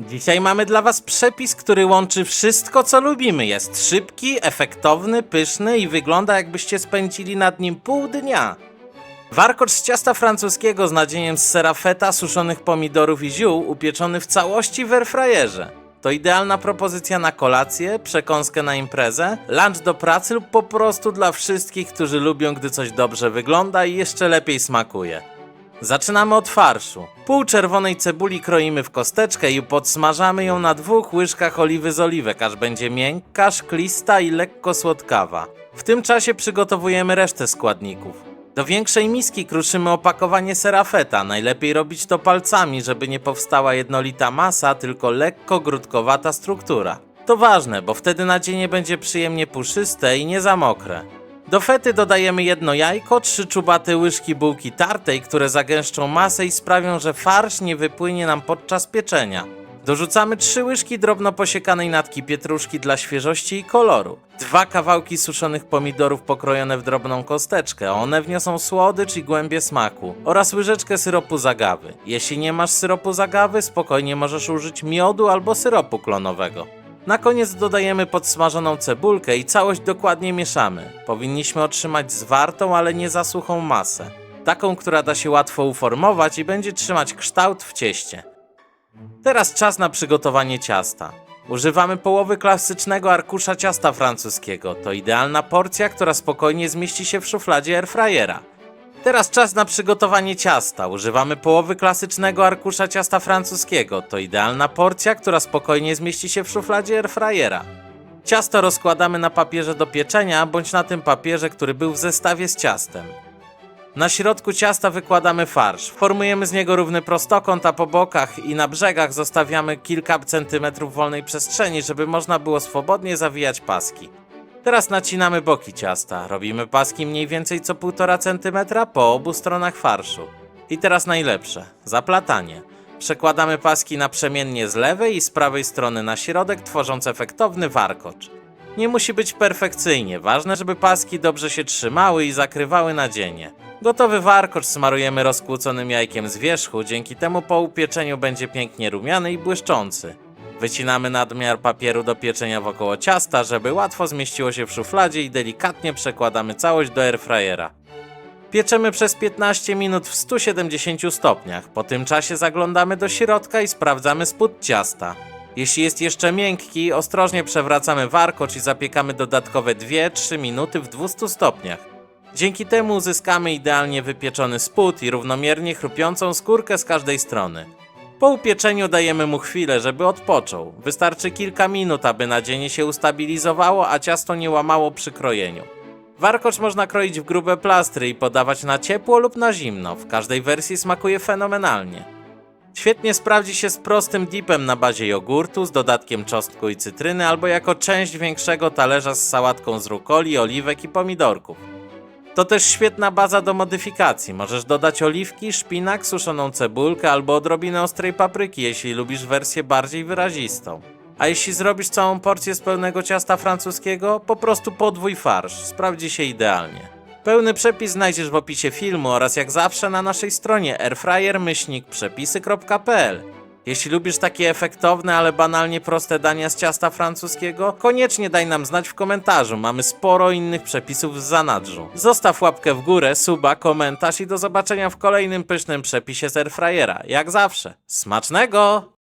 Dzisiaj mamy dla Was przepis, który łączy wszystko, co lubimy. Jest szybki, efektowny, pyszny i wygląda, jakbyście spędzili nad nim pół dnia. Warkocz z ciasta francuskiego z nadzieniem z sera feta, suszonych pomidorów i ziół, upieczony w całości w airfryerze. To idealna propozycja na kolację, przekąskę na imprezę, lunch do pracy lub po prostu dla wszystkich, którzy lubią, gdy coś dobrze wygląda i jeszcze lepiej smakuje. Zaczynamy od farszu. Pół czerwonej cebuli kroimy w kosteczkę i podsmażamy ją na dwóch łyżkach oliwy z oliwek, aż będzie miękka, szklista i lekko słodkawa. W tym czasie przygotowujemy resztę składników. Do większej miski kruszymy opakowanie serafeta. Najlepiej robić to palcami, żeby nie powstała jednolita masa, tylko lekko grudkowata struktura. To ważne, bo wtedy nadzienie będzie przyjemnie puszyste i nie za mokre. Do fety dodajemy jedno jajko, trzy czubate łyżki bułki tartej, które zagęszczą masę i sprawią, że farsz nie wypłynie nam podczas pieczenia. Dorzucamy trzy łyżki drobno posiekanej natki pietruszki dla świeżości i koloru. Dwa kawałki suszonych pomidorów pokrojone w drobną kosteczkę, one wniosą słodycz i głębie smaku. Oraz łyżeczkę syropu zagawy. Jeśli nie masz syropu zagawy, spokojnie możesz użyć miodu albo syropu klonowego. Na koniec dodajemy podsmażoną cebulkę i całość dokładnie mieszamy. Powinniśmy otrzymać zwartą, ale nie za suchą masę. Taką, która da się łatwo uformować i będzie trzymać kształt w cieście. Teraz czas na przygotowanie ciasta. Używamy połowy klasycznego arkusza ciasta francuskiego. To idealna porcja, która spokojnie zmieści się w szufladzie airfryera. Teraz czas na przygotowanie ciasta. Używamy połowy klasycznego arkusza ciasta francuskiego. To idealna porcja, która spokojnie zmieści się w szufladzie airfryera. Ciasto rozkładamy na papierze do pieczenia bądź na tym papierze, który był w zestawie z ciastem. Na środku ciasta wykładamy farsz. Formujemy z niego równy prostokąt, a po bokach i na brzegach zostawiamy kilka centymetrów wolnej przestrzeni, żeby można było swobodnie zawijać paski. Teraz nacinamy boki ciasta. Robimy paski mniej więcej co 1,5 cm po obu stronach farszu. I teraz najlepsze zaplatanie. Przekładamy paski naprzemiennie z lewej i z prawej strony na środek, tworząc efektowny warkocz. Nie musi być perfekcyjnie, ważne, żeby paski dobrze się trzymały i zakrywały nadzienie. Gotowy warkocz smarujemy rozkłóconym jajkiem z wierzchu, dzięki temu po upieczeniu będzie pięknie rumiany i błyszczący. Wycinamy nadmiar papieru do pieczenia wokoło ciasta, żeby łatwo zmieściło się w szufladzie i delikatnie przekładamy całość do airfryera. Pieczemy przez 15 minut w 170 stopniach. Po tym czasie zaglądamy do środka i sprawdzamy spód ciasta. Jeśli jest jeszcze miękki, ostrożnie przewracamy warkocz i zapiekamy dodatkowe 2-3 minuty w 200 stopniach. Dzięki temu uzyskamy idealnie wypieczony spód i równomiernie chrupiącą skórkę z każdej strony. Po upieczeniu dajemy mu chwilę, żeby odpoczął. Wystarczy kilka minut, aby nadzienie się ustabilizowało, a ciasto nie łamało przy krojeniu. Warkocz można kroić w grube plastry i podawać na ciepło lub na zimno. W każdej wersji smakuje fenomenalnie. Świetnie sprawdzi się z prostym dipem na bazie jogurtu, z dodatkiem czosnku i cytryny, albo jako część większego talerza z sałatką z rukoli, oliwek i pomidorków. To też świetna baza do modyfikacji. Możesz dodać oliwki, szpinak, suszoną cebulkę albo odrobinę ostrej papryki, jeśli lubisz wersję bardziej wyrazistą. A jeśli zrobisz całą porcję z pełnego ciasta francuskiego, po prostu podwój farsz. Sprawdzi się idealnie. Pełny przepis znajdziesz w opisie filmu oraz jak zawsze na naszej stronie airfryer-przepisy.pl. Jeśli lubisz takie efektowne, ale banalnie proste dania z ciasta francuskiego, koniecznie daj nam znać w komentarzu. Mamy sporo innych przepisów z zanadrzu. Zostaw łapkę w górę, suba, komentarz i do zobaczenia w kolejnym pysznym przepisie z Airfryera. Jak zawsze. Smacznego!